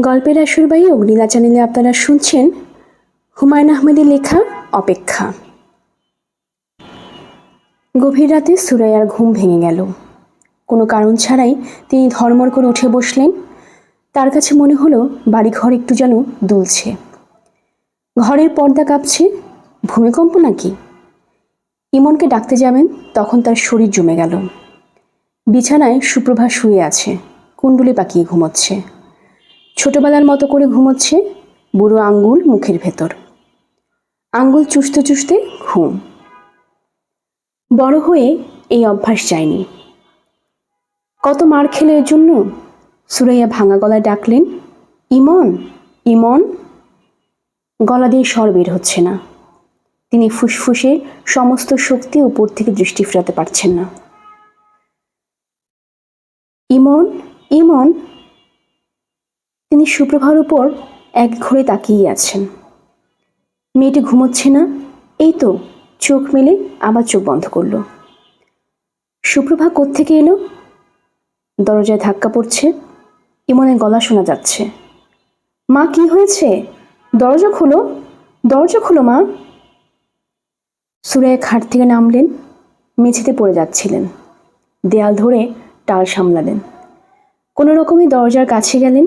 গল্পের আসরবাই অগ্নিলা চ্যানেলে আপনারা শুনছেন হুমায়ুন আহমেদের লেখা অপেক্ষা। গভীর রাতে সুরাইয়ার ঘুম ভেঙে গেল। কোনো কারণ ছাড়াই তিনি ধর্মর করে উঠে বসলেন। তার কাছে মনে হলো বাড়িঘর একটু যেন দুলছে। ঘরের পর্দা কাঁপছে। ভূমিকম্প নাকি? ইমনকে ডাকতে যাবেন, তখন তার শরীর জমে গেল। বিছানায় সুপ্রভা শুয়ে আছে। কুণ্ডুলি পাকিয়ে ঘুমোচ্ছে। ছোটবেলার মতো করে ঘুমোচ্ছে বুড়ো আঙ্গুল মুখের ভেতর। আঙ্গুল চুষতে চুষতে ঘুম। বড় হয়ে এই অভ্যাস যায়নি। কত মার খেলে এর জন্য? সুরাইয়া ভাঙা গলায় ডাকলেন, ইমন ইমন। গলা দিয়ে স্বর বের হচ্ছে না। তিনি ফুসফুসে সমস্ত শক্তি উপর থেকে দৃষ্টি ফেরাতে পারছেন না। ইমন ইমন। তিনি সুপ্রভার উপর এক ঘরে তাকিয়ে আছেন। মেয়েটি ঘুমোচ্ছে না। এই তো, চোখ মেলে আবার চোখ বন্ধ করল। সুপ্রভা কোত্থেকে এলো? দরজায় ধাক্কা পড়ছে ইমনের গলা শোনা যাচ্ছে। মা, কি হয়েছে? দরজা খোলো দরজা খোলো মা। সুরায় খাট থেকে নামলেন, মেঝেতে পড়ে যাচ্ছিলেন। দেয়াল ধরে টাল সামলালেন। কোনো রকমে দরজার কাছে গেলেন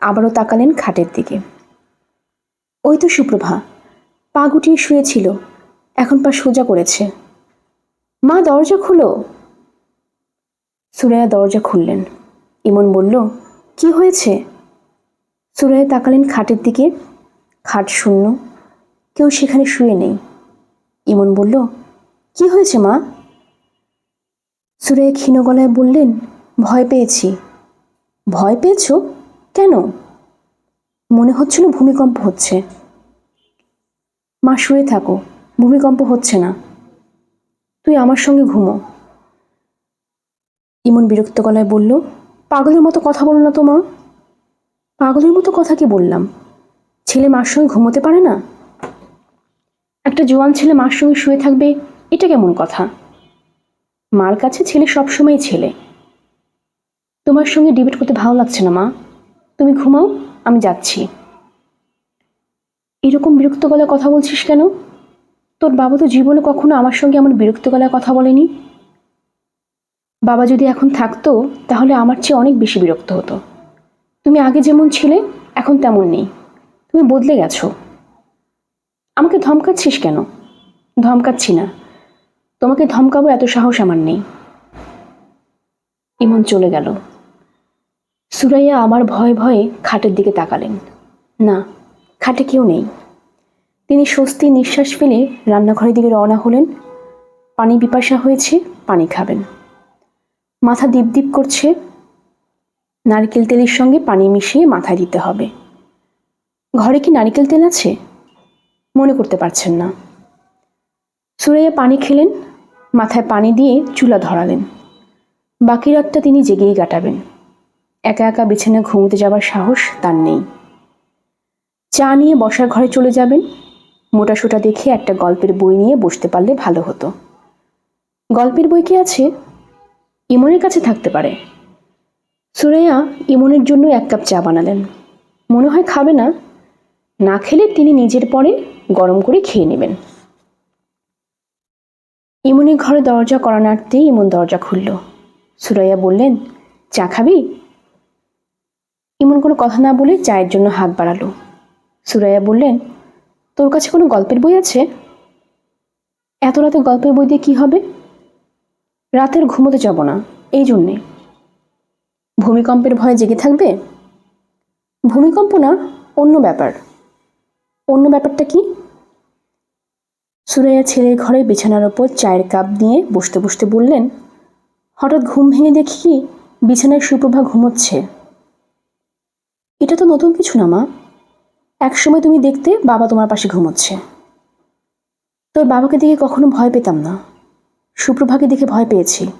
আবারও তাকালেন খাটের দিকে। ওই তো সুপ্রভা, পা গুটিয়ে শুয়েছিল, এখন পা সোজা করেছে। মা, দরজা খুলো। সুরায়া দরজা খুললেন। ইমন বলল, কি হয়েছে? সুরায়া তাকালেন খাটের দিকে। খাট শূন্য, কেউ সেখানে শুয়ে নেই। ইমন বলল, কি হয়েছে মা? সুরায়া ক্ষীণ গলায় বললেন, ভয় পেয়েছি। ভয় পেয়েছ? কেন? মনে হচ্ছিল ভূমিকম্প হচ্ছে। মা, শুয়ে থাকো। ভূমিকম্প হচ্ছে না। তুই আমার সঙ্গে ঘুমো। ইমন বিরক্ত গলায় বলল, পাগলের মতো কথা বলো না তো মা। পাগলের মতো কথা কি বললাম? ছেলে মার সঙ্গে ঘুমোতে পারে না? একটা জোয়ান ছেলে মার সঙ্গে শুয়ে থাকবে, এটা কেমন কথা? মার কাছে ছেলে সবসময় ছেলে। তোমার সঙ্গে ডিবেট করতে ভালো লাগছে না মা। তুমি ঘুমাও, আমি যাচ্ছি। এরকম বিরক্ত গলায় কথা বলছিস কেন? তোর বাবা তো জীবনে কখনো আমার সঙ্গে এমন বিরক্ত গলায় কথা বলেনি। বাবা যদি এখন থাকতো, তাহলে আমার চেয়ে অনেক বেশি বিরক্ত হতো। তুমি আগে যেমন ছিলে, এখন তেমন নেই। তুমি বদলে গেছো। আমাকে ধমকাচ্ছিস কেন? ধমকাচ্ছি না। তোমাকে ধমকাবো এত সাহস আমার নেই। ইমন চলে গেল। সুরাইয়া আমার ভয়ে ভয়ে খাটের দিকে তাকালেন। না, খাটে কেউ নেই। তিনি স্বস্তি নিঃশ্বাস ফেলে রান্নাঘরের দিকে রওনা হলেন। পানি পিপাসা হয়েছে, পানি খাবেন। মাথা দীপ দীপ করছে। নারকেল তেলের সঙ্গে পানি মিশিয়ে মাথায় দিতে হবে। ঘরে কি নারকেল তেল আছে? মনে করতে পারছেন না। সুরাইয়া পানি খেলেন, মাথায় পানি দিয়ে চুলা ধরালেন। বাকি রাতটা তিনি জেগেই কাটাবেন। একা একা বিছানায় ঘুমোতে যাবার সাহস তার নেই। চা নিয়ে বসার ঘরে চলে যাবেন। মোটা সোটা দেখে একটা গল্পের বই নিয়ে বসতে পারলে ভালো হতো। গল্পের বই কি আছে? ইমনের কাছে থাকতে পারে। সুরাইয়া ইমনের জন্য এক কাপ চা বানালেন। মনে হয় খাবে না। না খেলে তিনি নিজের পরে গরম করে খেয়ে নেবেন। ইমনের ঘরে দরজা করা নাড়তেই ইমন দরজা খুলল। সুরাইয়া বললেন, চা খাবি? ইমন কোনো কথা না বলে চায়ের জন্য হাত বাড়ালো। সুরাইয়া বললেন, তোর কাছে কোনো গল্পের বই আছে? এত রাতে গল্পের বই দিয়ে কি হবে? রাতের ঘুমোতে যাব না, এই জন্যে। ভূমিকম্পের ভয়ে জেগে থাকবে? ভূমিকম্প না, অন্য ব্যাপার। অন্য ব্যাপারটা কি? সুরাইয়া ছেলের ঘরে বিছানার ওপর চায়ের কাপ নিয়ে বসতে বসতে বললেন, হঠাৎ ঘুম ভেঙে দেখি বিছানায় সুপ্রভা ঘুমোচ্ছে। এটা তো নতুন কিছু না, মা। একসময় তুমি দেখতে বাবা তোমার পাশে ঘুমোচ্ছে। তোর বাবাকে দেখে কখনো ভয় পেতাম না। সুপ্রভাকে দেখে ভয় পেয়েছি।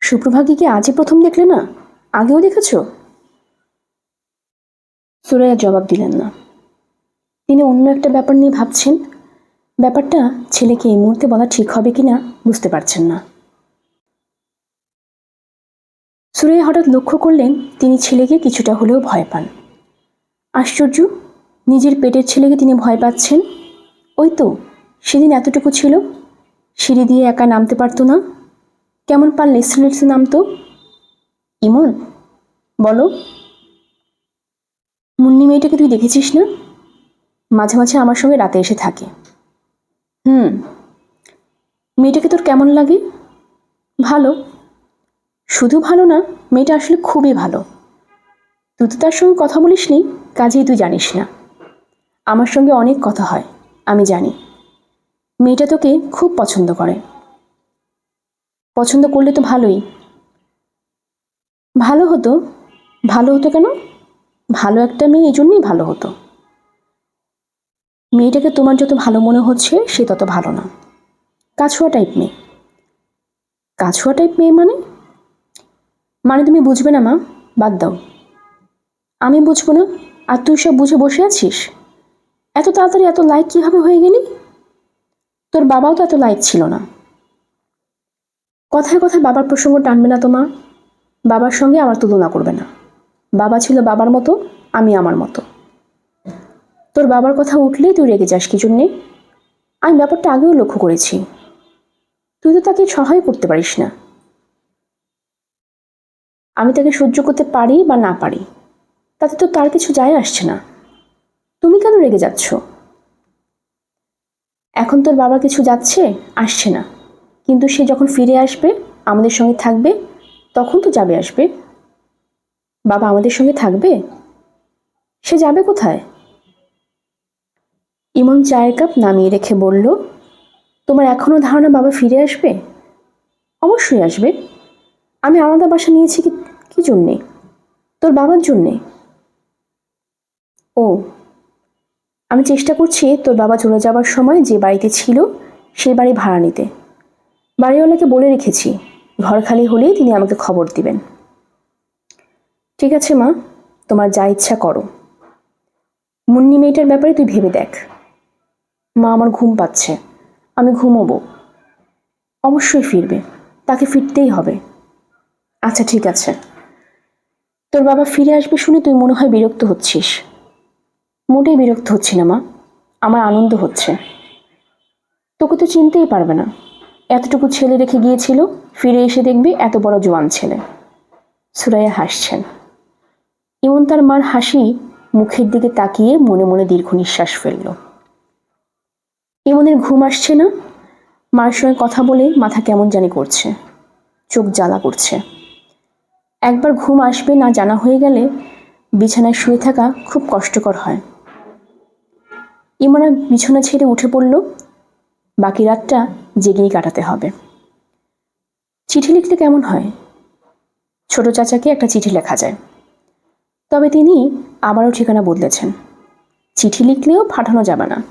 সুপ্রভাকে কি আজই প্রথম দেখলে না? আগেও দেখেছ? সুরাইয়া জবাব দিলেন না। তিনি অন্য একটা ব্যাপার নিয়ে ভাবছেন। ব্যাপারটা ছেলেকে এই মুহূর্তে বলা ঠিক হবে কিনা বুঝতে পারছেন না। সুরাইয়া হঠাৎ লক্ষ্য করলেন তিনি ছেলেকে কিছুটা হলেও ভয় পান। আশ্চর্য, নিজের পেটের ছেলেকে তিনি ভয় পাচ্ছেন? ওই তো, সেদিন এতটুকু ছিল। সিঁড়ি দিয়ে একা নামতে পারতো না। কেমন পারলে স্লেটসে নামতো? ইমন, বলো। মুন্নি মেয়েটাকে তুই দেখেছিস না? মাঝে মাঝে আমার সঙ্গে রাতে এসে থাকে। হুম, মেয়েটাকে তোর কেমন লাগে? ভালো শুধু ভালো না, মেয়েটা আসলে খুবই ভালো। তুই তো তার সঙ্গে কথা বলিস নি, কাজেই তুই জানিস না। আমার সঙ্গে অনেক কথা হয়, আমি জানি। মেয়েটা তোকে খুব পছন্দ করে। পছন্দ করলে তো ভালোই। ভালো হতো। ভালো হতো কেন? ভালো একটা মেয়ে এই জন্যই ভালো হতো। মেয়েটাকে তোমার যত ভালো মনে হচ্ছে, সে তত ভালো না। কাছুয়া টাইপ মেয়ে। কাছুয়া টাইপ মেয়ে মানে মানে তুমি বুঝবে না, মা। বাদ দাও। আমি বুঝব না? আর তুই সব বুঝে বসে আছিস? এত তাড়াতাড়ি এত লাইক কীভাবে হয়ে গেলি? তোর বাবাও তো এত লাইক ছিল না। কথায় কথায় বাবার প্রসঙ্গ টানবে না তোমা বাবার সঙ্গে আমার তুলনা করবে না। বাবা ছিল বাবার মতো, আমি আমার মতো। তোর বাবার কথা উঠলেই তুই রেগে যাস, কি জন্যে? আমি ব্যাপারটা আগেও লক্ষ্য করেছি। তুই তো তাকে সহায় করতে পারিস না। আমি তাকে সহ্য করতে পারি বা না পারি, তাতে তো তার কিছু যায় আসছে না। তুমি কেন রেগে যাচ্ছ? এখন তোর বাবা কিছু যাচ্ছে, আসছে না। কিন্তু সে যখন ফিরে আসবে, আমাদের সঙ্গে থাকবে, তখন তো যাবে আসবে। বাবা আমাদের সঙ্গে থাকবে? সে যাবে কোথায়? ইমন চায়ের কাপ নামিয়ে রেখে বলল, তোমার এখনও ধারণা বাবা ফিরে আসবে? অবশ্যই আসবে। আমি আলাদা বাসা নিয়েছি কি কি জন্যে? তোর বাবার জন্যে? ও, আমি চেষ্টা করছি তোর বাবা চলে যাবার সময় যে বাড়িতে ছিল সেই বাড়ি ভাড়া নিতে। বাড়িওয়ালাকে বলে রেখেছি, ঘর খালি হলেই তিনি আমাকে খবর দিবেন। ঠিক আছে মা, তোমার যা ইচ্ছা করো। মুন্নি মেয়েটার ব্যাপারে তুই ভেবে দেখ। মা আমার ঘুম পাচ্ছে, আমি ঘুমোবো। অবশ্যই ফিরবে, তাকে ফিরতেই হবে। আচ্ছা ঠিক আছে। তোর বাবা ফিরে আসবে শুনে তুই মনে হয় বিরক্ত হচ্ছিস। মোটেই বিরক্ত হচ্ছি না, মা। আমার আনন্দ হচ্ছে। তোকে তো চিনতেই পারবে না। এতটুকু ছেলে রেখে গিয়েছিল, ফিরে এসে দেখবি এত বড় জোয়ান ছেলে। সুরাইয়া হাসছেন। ইমন তার মার হাসি মুখের দিকে তাকিয়ে মনে মনে দীর্ঘ নিঃশ্বাস ফেলল। ইমনের ঘুম আসছে না? মার সঙ্গে কথা বলে মাথা কেমন জানি করছে। চোখ জ্বালা করছে। একবার ঘুম আসবে না জানা হয়ে গেলে বিছানায় শুয়ে থাকা খুব কষ্টকর হয়। ইমনা বিছানা ছেড়ে উঠে পড়ল। বাকি রাতটা জেগেই কাটাতে হবে। চিঠি লিখলে কেমন হয়? ছোট চাচাকে একটা চিঠি লেখা যায়। তবে তিনি আবারও ঠিকানা বদলেছেন। চিঠি লিখলেও পাঠানো যাবে না।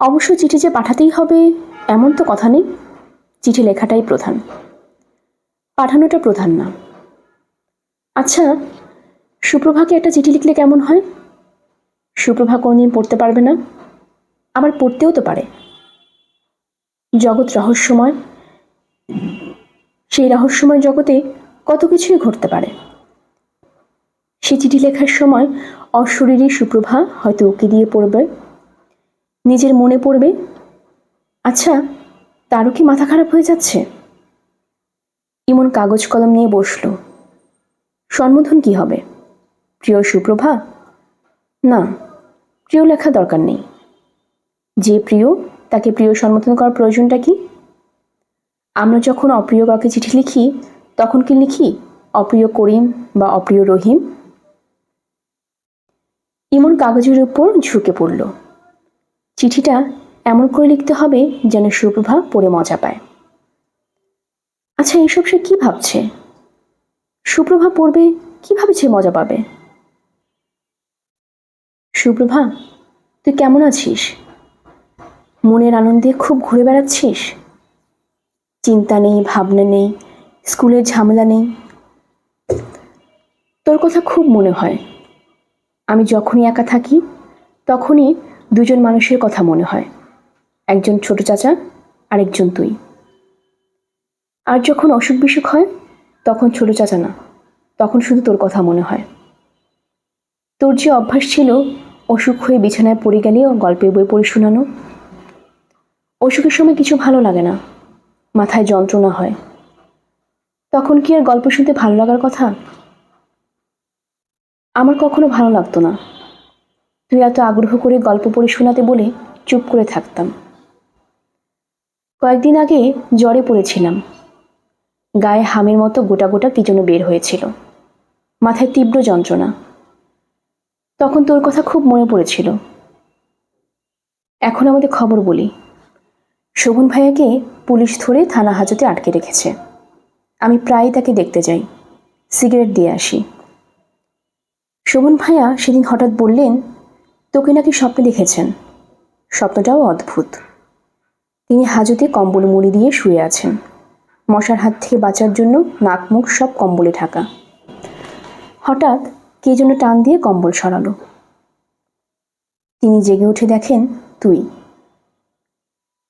অবশ্য চিঠি যে পাঠাতেই হবে এমন তো কথা নেই। চিঠি লেখাটাই প্রধান। পাঠানোটা প্রধান না। আচ্ছা সুপ্রভাকে একটা চিঠি লিখলে কেমন হয়? সুপ্রভা কোনদিন পড়তে পারবে না? আবার পড়তেও তো পারে। জগৎ রহস্যময়। সেই রহস্যময় জগতে কত কিছুই ঘটতে পারে। সে চিঠি লেখার সময় অশরীরী সুপ্রভা হয়তো ওকে দিয়ে পড়বে। নিজের মনে পড়বে। আচ্ছা তারও কি মাথা খারাপ হয়ে যাচ্ছে? ইমন কাগজ কলম নিয়ে বসল। সম্বোধন কি হবে? প্রিয় সুপ্রভা? না, প্রিয় লেখা দরকার নেই। যে প্রিয়, তাকে প্রিয় সম্বোধন করার প্রয়োজনটা কি? আমরা যখন অপ্রিয় কাউকে চিঠি লিখি, তখন কি লিখি? অপ্রিয় করিম বা অপ্রিয় রহিম? ইমন কাগজের উপর ঝুঁকে পড়ল। চিঠিটা এমন করে লিখতে হবে যেন সুপ্রভা পড়ে মজা পায়। আচ্ছা এইসব সে কি ভাবছে? সুপ্রভা পড়বে, কীভাবে সে মজা পাবে? সুপ্রভা, তুই কেমন আছিস? মনের আনন্দে খুব ঘুরে বেড়াচ্ছিস? চিন্তা নেই, ভাবনা নেই, স্কুলের ঝামেলা নেই। তোর কথা খুব মনে হয়। আমি যখনই একা থাকি, তখনই দুজন মানুষের কথা মনে হয়। একজন ছোট চাচা, আরেকজন তুই। আর যখন অসুখ বিসুখ হয়, তখন ছোট চাচা না, তখন শুধু তোর কথা মনে হয়। তোর যে অভ্যাস ছিল, অসুখ হয়ে বিছানায় পড়ে গেলেও গল্পের বই পড়ে শোনানো, অসুখের সময় কিছু ভালো লাগে না, মাথায় যন্ত্রণা হয়। তখন কি আর গল্প শুনতে ভালো লাগার কথা? আমার কখনো ভালো লাগতো না। তুই এত আগ্রহ করে গল্প পড়ে শোনাতে বলে চুপ করে থাকতাম। কয়েকদিন আগে জ্বরে পড়েছিলাম। গায়ে হামের মতো গোটা গোটা কি যেন বের হয়েছিল। মাথায় তীব্র যন্ত্রণা। তখন তোর কথা খুব মনে পড়েছিল। এখন আমাদের খবর বলি। শোভন ভাইয়াকে পুলিশ ধরে থানা হাজতে আটকে রেখেছে। আমি প্রায় তাকে দেখতে যাই। সিগারেট দিয়ে আসি। শোভন ভাইয়া সেদিন হঠাৎ বললেন, তোকে নাকি স্বপ্নে দেখেছেন। স্বপ্নটাও অদ্ভুত। তিনি হাজতে কম্বল মুড়ি দিয়ে শুয়ে আছেন। মশার হাত থেকে বাঁচার জন্য নাক মুখ সব কম্বলে ঢাকা। হঠাৎ কে যেন টান দিয়ে কম্বল সরালো। তিনি জেগে উঠে দেখেন তুই।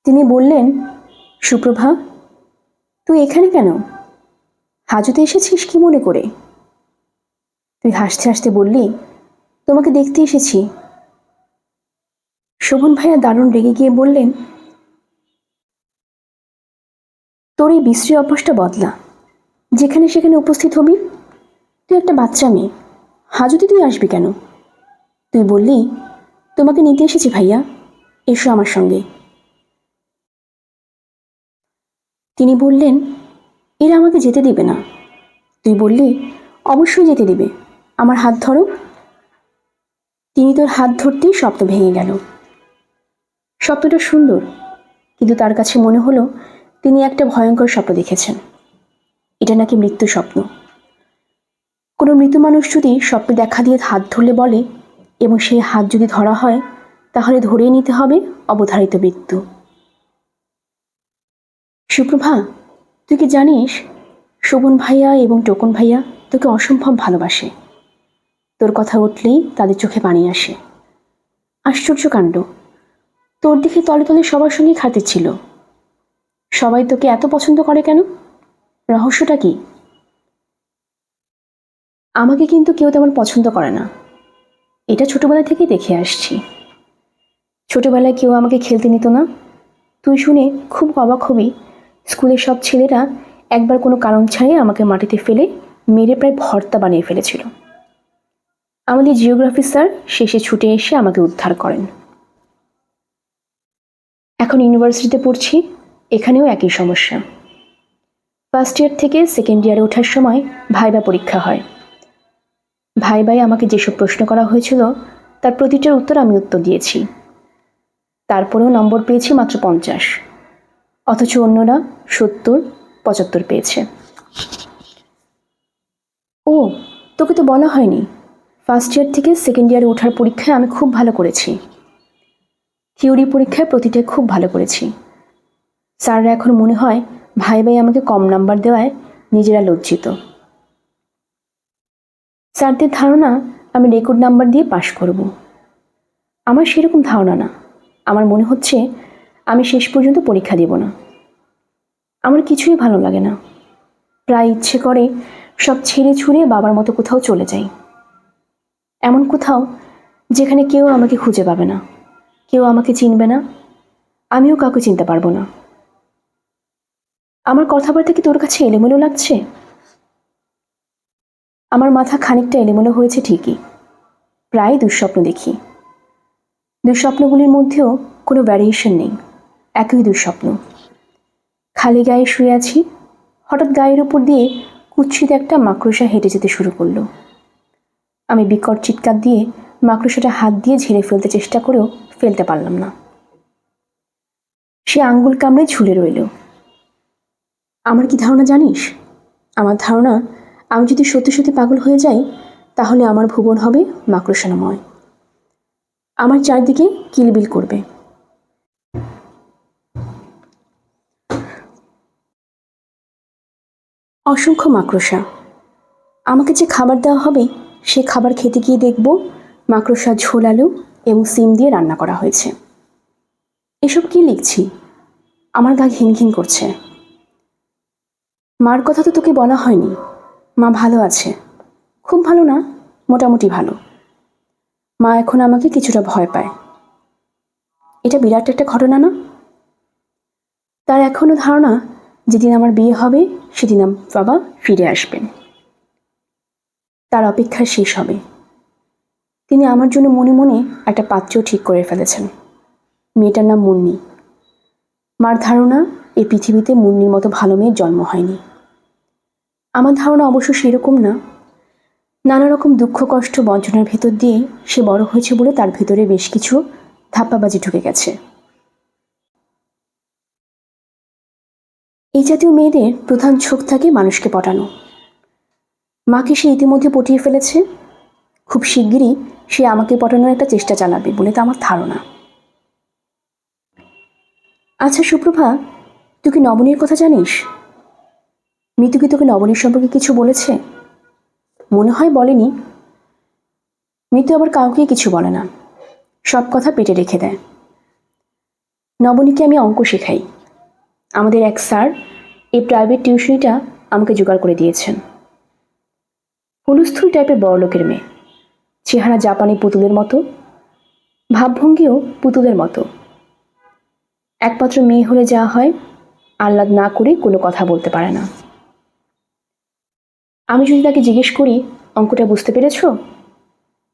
তিনি বললেন, সুপ্রভা, তুই এখানে কেন? হাজতে এসেছিস কি মনে করে? তুই হাসতে হাসতে বললি, তোমাকে দেখতে এসেছি। শোভন ভাইয়া দারুণ রেগে গিয়ে বললেন তোর এই বিশ্রী অভ্যাসটা বদলা। যেখানে সেখানে উপস্থিত হবি। তুই একটা বাচ্চা মেয়ে। হাজতে তুই আসবি কেন? তুই বললি, তোমাকে নিতে এসেছি ভাইয়া। এসো আমার সঙ্গে। তিনি বললেন, এরা আমাকে যেতে দেবে না। তুই বললি, অবশ্যই যেতে দিবে। আমার হাত ধরো। তিনি তোর হাত ধরতেই স্বপ্ন ভেঙে গেল। স্বপ্নটা সুন্দর, কিন্তু তার কাছে মনে হলো তিনি একটা ভয়ঙ্কর স্বপ্ন দেখেছেন। এটা নাকি মৃত্যু স্বপ্ন। কোনো মৃত মানুষ যদি স্বপ্নে দেখা দিয়ে হাত ধরলে বলে এবং সেই হাত যদি ধরা হয়, তাহলে ধরেই নিতে হবে অবধারিত মৃত্যু। সুপ্রভা, তুই কি জানিস শোভন ভাইয়া এবং টোকন ভাইয়া তোকে অসম্ভব ভালোবাসে। তোর কথা উঠলেই তাদের চোখে পানি আসে। আশ্চর্য কাণ্ড। তোর দিকে তলে তলে সবার সঙ্গেই খাতে ছিল। সবাই তোকে এত পছন্দ করে কেন? রহস্যটা কি? আমাকে কিন্তু কেউ তেমন পছন্দ করে না। এটা ছোটবেলা থেকেই দেখে আসছি। ছোটবেলায় কেউ আমাকে খেলতে নিত না। তুই শুনে খুব অবাক হবি, স্কুলের সব ছেলেরা একবার কোনো কারণ ছাড়াই আমাকে মাটিতে ফেলে মেরে প্রায় ভর্তা বানিয়ে ফেলেছিল। আমাদের জিওগ্রাফি স্যার শেষে ছুটে এসে আমাকে উদ্ধার করেন। এখন ইউনিভার্সিটিতে পড়ছি। এখানেও একই সমস্যা। ফার্স্ট ইয়ার থেকে সেকেন্ড ইয়ারে ওঠার সময় ভাইবা পরীক্ষা হয়। ভাইবাই আমাকে যেসব প্রশ্ন করা হয়েছিল, তার প্রতিটার উত্তর আমি উত্তর দিয়েছি। তারপরেও নম্বর পেয়েছি মাত্র পঞ্চাশ। অথচ অন্যরা সত্তর, পঁচাত্তর পেয়েছে। ও, তোকে তো বলা হয়নি। ফার্স্ট ইয়ার থেকে সেকেন্ড ইয়ারে ওঠার পরীক্ষায় আমি খুব ভালো করেছি। থিওরি পরীক্ষায় প্রতিটায় খুব ভালো করেছি। স্যাররা এখন মনে হয় ভাই ভাই আমাকে কম নাম্বার দেওয়ায় নিজেরা লজ্জিত। স্যারদের ধারণা আমি রেকর্ড নাম্বার দিয়ে পাশ করব। আমার সেরকম ধারণা না। আমার মনে হচ্ছে আমি শেষ পর্যন্ত পরীক্ষা দেব না। আমার কিছুই ভালো লাগে না। প্রায় ইচ্ছে করে সব ছেড়ে ছুঁড়ে বাবার মতো কোথাও চলে যাই। এমন কোথাও যেখানে কেউ আমাকে খুঁজে পাবে না। কেউ আমাকে চিনবে না। আমিও কাউকে চিনতে পারব না। আমার কথাবার্তা কি তোর কাছে এলোমেলো লাগছে? আমার মাথা খানিকটা এলোমেলো হয়েছে ঠিকই। প্রায় দুঃস্বপ্ন দেখি। দুঃস্বপ্নগুলির মধ্যেও কোনো ভ্যারিয়েশন নেই। একই দুঃস্বপ্ন। খালি গায়ে শুয়ে আছি, হঠাৎ গায়ের উপর দিয়ে কুচ্ছিত একটা মাকড়সা হেঁটে যেতে শুরু করল। আমি বিকট চিৎকার দিয়ে মাকড়সাটা হাত দিয়ে ঝেড়ে ফেলতে চেষ্টা করেও ফেলতে পারলাম না। সে আঙ্গুল কামড়ে ঝুলে রইল। আমার কি ধারণা জানিস? আমার ধারণা, আমি যদি সত্যি সত্যি পাগল হয়ে যাই, তাহলে আমার ভুবন হবে মাকড়সানাময়। আমার চারদিকে কিলবিল করবে। অসংখ্য মাকড়সা। আমাকে যে খাবার দেওয়া হবে, সে খাবার খেতে গিয়ে দেখব মাকড়সা ঝোল, আলু এবং সিম দিয়ে রান্না করা হয়েছে। এসব কি লিখছি? আমার গা ঘিন ঘিন করছে। মার কথা তো তোকে বলা হয়নি। মা ভালো আছে। খুব ভালো না? মোটামুটি ভালো। মা এখন আমাকে কিছুটা ভয় পায়। এটা বিরাট একটা ঘটনা না? তার এখনও ধারণা, যেদিন আমার বিয়ে হবে, সেদিন আমার বাবা ফিরে আসবেন। তার অপেক্ষা শেষ হবে। তিনি আমার জন্য মনে মনে একটা পাত্র ঠিক করে ফেলেছেন। মেয়েটার নাম মুন্নি। মার ধারণা, এই পৃথিবীতে মুন্নির মতো ভালো মেয়ের জন্ম হয়নি। আমার ধারণা অবশ্য সেরকম না। নানা রকম দুঃখ, কষ্ট, বঞ্চনার ভেতর দিয়ে সে বড় হয়েছে বলে তার ভেতরে বেশ কিছু ধাপ্পাবাজি ঢুকে গেছে। এই জাতীয় মেয়েদের প্রধান ছোক থাকে মানুষকে পটানো। মাকে সে ইতিমধ্যে পটিয়ে ফেলেছে। খুব শিগগিরই সে আমাকে পটানোর একটা চেষ্টা চালাবে বলে তো আমার ধারণা। আচ্ছা সুপ্রভা, তুই কি নবনীর কথা জানিস? মিতু কি তোকে নবনীর সম্পর্কে কিছু বলেছে? মনে হয় বলেনি। মিতু আবার কাউকেই কিছু বলে না। সব কথা পেটে রেখে দেয়। নবনীকে আমি অঙ্ক শেখাই। আমাদের এক স্যার এই প্রাইভেট টিউশনিটা আমাকে জোগাড় করে দিয়েছেন। হুলুস্থুল টাইপের বড়লোকের মেয়ে। চেহারা জাপানি পুতুলের মতো। ভাবভঙ্গিও পুতুলের মতো। একমাত্র মেয়ে হলে যা হয়, আহ্লাদ না করে কোনো কথা বলতে পারে না। আমি যদি তাকে জিজ্ঞেস করি, অঙ্কটা বুঝতে পেরেছ?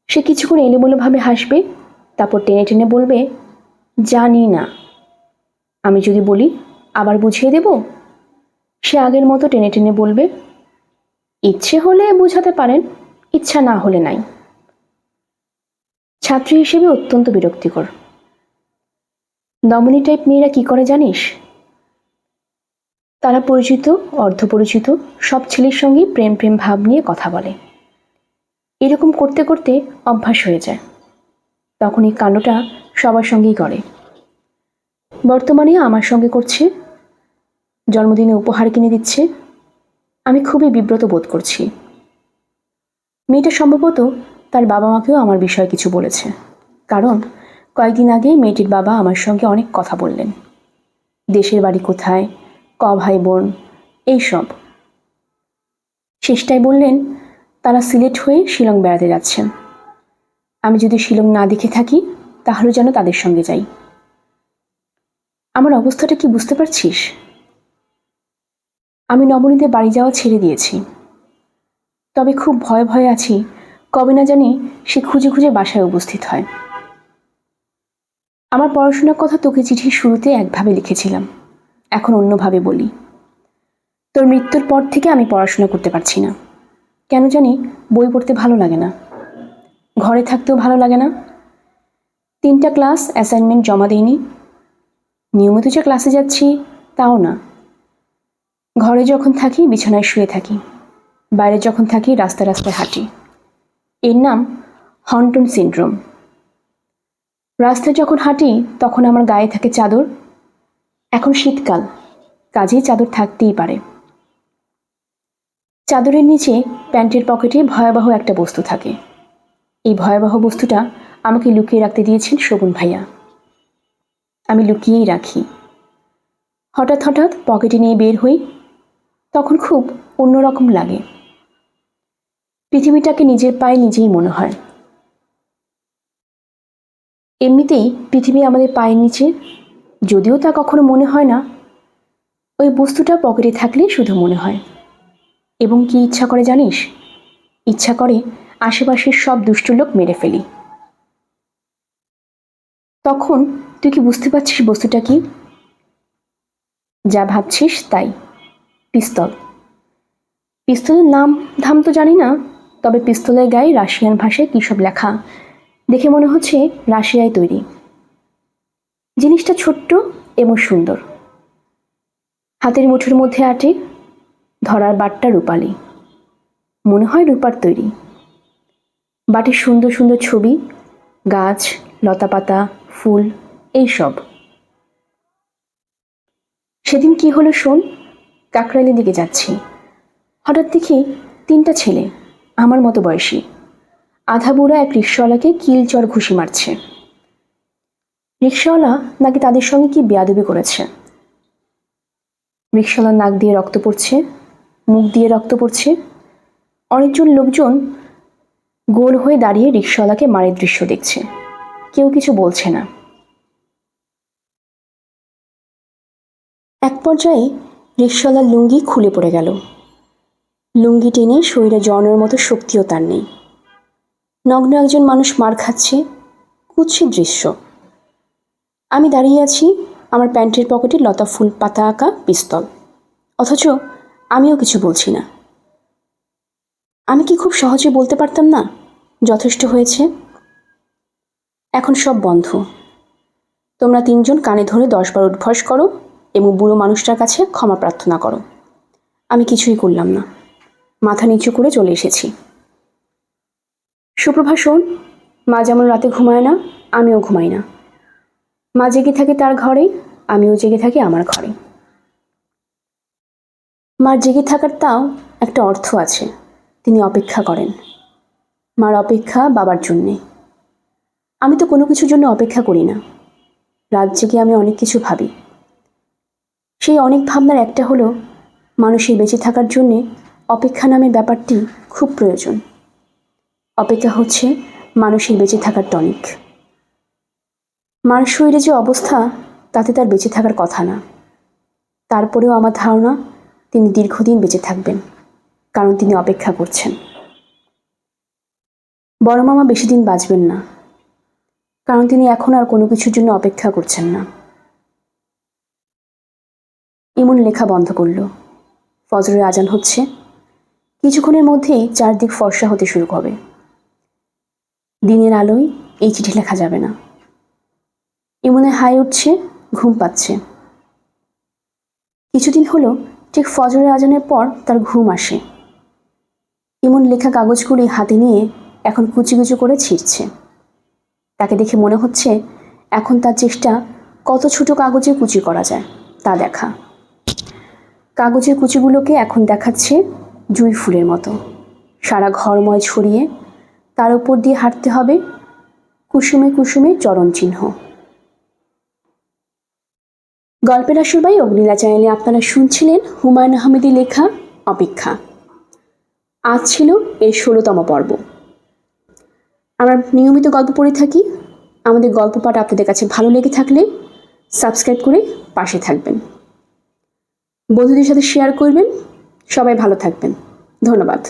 সে কিছুক্ষণ এলোমেলোভাবে হাসবে, তারপর টেনে টেনে বলবে, জানি না। আমি যদি বলি, আবার বুঝিয়ে দেব? সে আগের মতো টেনে টেনে বলবে, ইচ্ছে হলে বোঝাতে পারেন, ইচ্ছা না হলে নাই। ছাত্রী হিসেবে অত্যন্ত বিরক্তিকর। দমনী টাইপ মেয়েরা কি করে জানিস? তারা পরিচিত, অর্ধপরিচিত, সব ছেলের সঙ্গেই প্রেম প্রেম ভাব নিয়ে কথা বলে। এরকম করতে করতে অভ্যাস হয়ে যায়। তখন এই কাণ্ডটা সবার সঙ্গেই করে বর্তমানে আমার সঙ্গে করছে, জন্মদিনে উপহার কিনে দিচ্ছে, আমি খুবই বিব্রত বোধ করছি। মেয়েটা সম্ভবত তার বাবা মাকেও আমার বিষয়ে কিছু বলেছে। কারণ কয়েকদিন আগে মেয়েটির বাবা আমার সঙ্গে অনেক কথা বললেন। দেশের বাড়ি কোথায় ক ভাই বোন এইসব। শেষটায় বললেন, তারা সিলেট হয়ে শিলং বেড়াতে যাচ্ছেন। আমি যদি শিলং না দেখে থাকি, তাহলে যেন তাদের সঙ্গে যাই। আমার অবস্থাটা কি বুঝতে পারছিস? আমি নবনীতে বাড়ি যাওয়া ছেড়ে দিয়েছি। তবে খুব ভয়ে ভয়ে আছি, কবে না জানি সে খুঁজে খুঁজে বাসায় উপস্থিত হয়। আমার পড়াশোনার কথা তোকে চিঠির শুরুতে একভাবে লিখেছিলাম। এখন অন্যভাবে বলি। তোর মৃত্যুর পর থেকে আমি পড়াশোনা করতে পারছি না। কেন জানি বই পড়তে ভালো লাগে না। ঘরে থাকতেও ভালো লাগে না। তিনটা ক্লাস অ্যাসাইনমেন্ট জমা দিইনি। নিয়মিত যে ক্লাসে যাচ্ছি, তাও না। ঘরে যখন থাকি, বিছানায় শুয়ে থাকি। বাইরে যখন থাকি, রাস্তায় রাস্তায় হাঁটি। এর নাম হন্টন সিন্ড্রোম রাস্তায় যখন হাঁটি, তখন আমার গায়ে থাকে চাদর। এখন শীতকাল, কাজেই চাদর থাকতেই পারে। চাদরের নিচে প্যান্টের পকেটে ভয়াবহ একটা বস্তু থাকে। এই ভয়াবহ বস্তুটা আমাকে লুকিয়ে রাখতে দিয়েছেন শগুন ভাইয়া। আমি লুকিয়েই রাখি। হঠাৎ হঠাৎ পকেটে নিয়ে বের হই, তখন খুব অন্যরকম লাগে। পৃথিবীটাকে নিজের পায়ে নিজেই মনে হয়। এমনিতেই পৃথিবী আমাদের পায়ের নিচে যদিও তা কখনো মনে হয় না, ওই বস্তুটা পকেটে থাকলে শুধু মনে হয়। এবং কি ইচ্ছা করে জানিস? ইচ্ছা করে আশেপাশের সব দুষ্ট লোক মেরে ফেলি। তখন তুই কি বুঝতে পারছিস বস্তুটা কি? যা ভাবছিস তাই। পিস্তল। পিস্তলের নাম ধাম তো জানি না, তবে পিস্তলের গায়ে রাশিয়ান ভাষায় কী সব লেখা? দেখে মনে হচ্ছে রাশিয়ায় তৈরি। জিনিসটা ছোট্ট এবং সুন্দর। হাতের মুঠোর মধ্যে আটে, ধরার বাটটা রূপালি। মনে হয় রূপার তৈরি। বাটির সুন্দর সুন্দর ছবি, গাছ, লতাপাতা, ফুল, এইসব। সেদিন কি হলো শোন? কাকরাইলের দিকে যাচ্ছি। হঠাৎ দেখি তিনটা ছেলে, আমার মতো বয়সী। আধা বুড়া এক রিক্সাওয়ালাকে কিলচর ঘুষি মারছে। রিক্সাওয়ালা নাকি তাদের সঙ্গে কি বেয়াদবি করেছে? রিক্সাওয়ালার নাক দিয়ে রক্ত পড়ছে, মুখ দিয়ে রক্ত পড়ছে। অনেকজন লোকজন গোল হয়ে দাঁড়িয়ে রিক্সাওয়ালাকে মারের দৃশ্য দেখছে। কেউ কিছু বলছে না। এক পর্যায়ে রিক্সাওয়ালার লুঙ্গি খুলে পড়ে গেল। লুঙ্গি টেনে শরীরে জড়ানোর মতো শক্তিও তার নেই। নগ্ন একজন মানুষ মার খাচ্ছে। কুৎসিত দৃশ্য। আমি দাঁড়িয়ে আছি আমার প্যান্টের পকেটে লতা ফুল পাতা আঁকা পিস্তল। অথচ আমিও কিছু বলছি না। আমি কি খুব সহজে বলতে পারতাম না? যথেষ্ট হয়েছে। এখন সব বন্ধ। তোমরা তিনজন কানে ধরে দশবার উদ্ভস করো, এবং বুড়ো মানুষটার কাছে ক্ষমা প্রার্থনা করো। আমি কিছুই করলাম না। মাথা নিচু করে চলে এসেছি। সুপ্রভা শোন, মা যেমন রাতে ঘুমায় না, আমিও ঘুমাই না। মা জেগে থাকে তার ঘরে, আমিও জেগে থাকি আমার ঘরে। মার জেগে থাকার তাও একটা অর্থ আছে, তিনি অপেক্ষা করেন। মার অপেক্ষা বাবার জন্যে। আমি তো কোনো কিছুর জন্য অপেক্ষা করি না। রাত জেগে আমি অনেক কিছু ভাবি। সেই অনেক ভাবনার একটা হলো, মানুষের বেঁচে থাকার জন্যে অপেক্ষা নামের ব্যাপারটি খুব প্রয়োজন। অপেক্ষা হচ্ছে মানুষের বেঁচে থাকার টনিক। মার শরীরে যে অবস্থা, তাতে তার বেঁচে থাকার কথা না। তারপরেও আমার ধারণা, তিনি দীর্ঘদিন বেঁচে থাকবেন, কারণ তিনি অপেক্ষা করছেন। বড় মামা বেশি দিন বাঁচবেন না, কারণ তিনি এখন আর কোনো কিছুর জন্য অপেক্ষা করছেন না। ইমন লেখা বন্ধ করল। ফজরের আজান হচ্ছে। কিছুক্ষণের মধ্যেই চারদিক ফর্সা হতে শুরু হবে। দিনের আলোয় এই চিঠি লেখা যাবে না। ইমনে হাই উঠছে, ঘুম পাচ্ছে। কিছুদিন হলো, ঠিক ফজরের আজানের পর তার ঘুম আসে। ইমন লেখা কাগজগুলি হাতে নিয়ে এখন কুচি কুচি করে ছিঁড়ছে। তাকে দেখে মনে হচ্ছে, এখন তার চেষ্টা কত ছোট কাগজে কুচি করা যায়, তা দেখা। কাগজের কুচিগুলোকে এখন দেখাচ্ছে জুঁই ফুলের মতো। সারা ঘরময় ছড়িয়ে তার উপর দিয়ে হাঁটতে হবে কুসুমে কুসুমে চরণ চিহ্ন গল্পের আসরবাই অগ্নিলা চ্যানেলে আপনারা শুনছিলেন হুমায়ুন আহমেদের লেখা অপেক্ষা। আজ ছিল এর ষোলোতম পর্ব। আমরা নিয়মিত গল্প পড়ে থাকি। আমাদের গল্প পাঠ আপনাদের কাছে ভালো লেগে থাকলে সাবস্ক্রাইব করে পাশে থাকবেন। বন্ধুদের সাথে শেয়ার করবেন। সবাই ভালো থাকবেন। ধন্যবাদ।